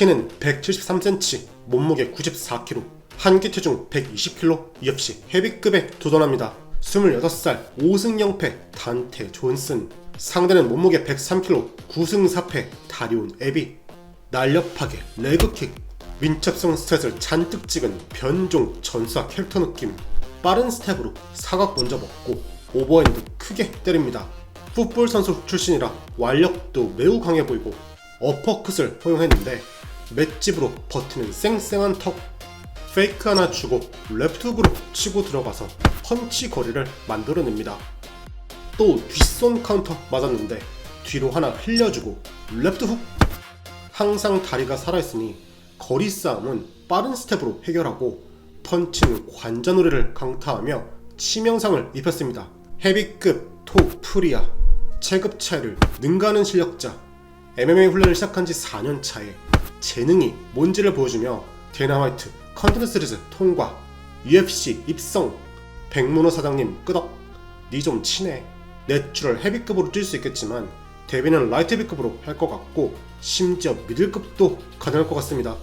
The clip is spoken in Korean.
키는 173cm, 몸무게 94kg, 한기 체중 120kg, 이 역시 헤비급에 도전합니다. 28살 5승 0패 단테 존슨. 상대는 몸무게 103kg 9승 4패 다리온 에비. 날렵하게 레그킥. 민첩성 스탯을 잔뜩 찍은 변종 전사 캐릭터 느낌. 빠른 스텝으로 사각 먼저 먹고 오버핸드 크게 때립니다. 풋볼 선수 출신이라 완력도 매우 강해 보이고 어퍼컷을 허용했는데 맷집으로 버티는 쌩쌩한 턱 페이크 하나 주고 랩툭으로 치고 들어가서 펀치 거리를 만들어냅니다. 또 뒷손 카운터 맞았는데 뒤로 하나 흘려주고 랩트 훅 항상 다리가 살아있으니 거리 싸움은 빠른 스텝으로 해결하고 펀치는 관자놀이를 강타하며 치명상을 입혔습니다. 헤비급 토프리아 체급 차이를 능가하는 실력자 MMA 훈련을 시작한 지 4년 차에 재능이 뭔지를 보여주며 데나 화이트 컨텐츠 시리즈 통과 UFC 입성 백문호 사장님 끄덕 니 좀 친해. 내추럴 헤비급으로 뛸 수 있겠지만 데뷔는 라이트 헤비급으로 할 것 같고 심지어 미들급도 가능할 것 같습니다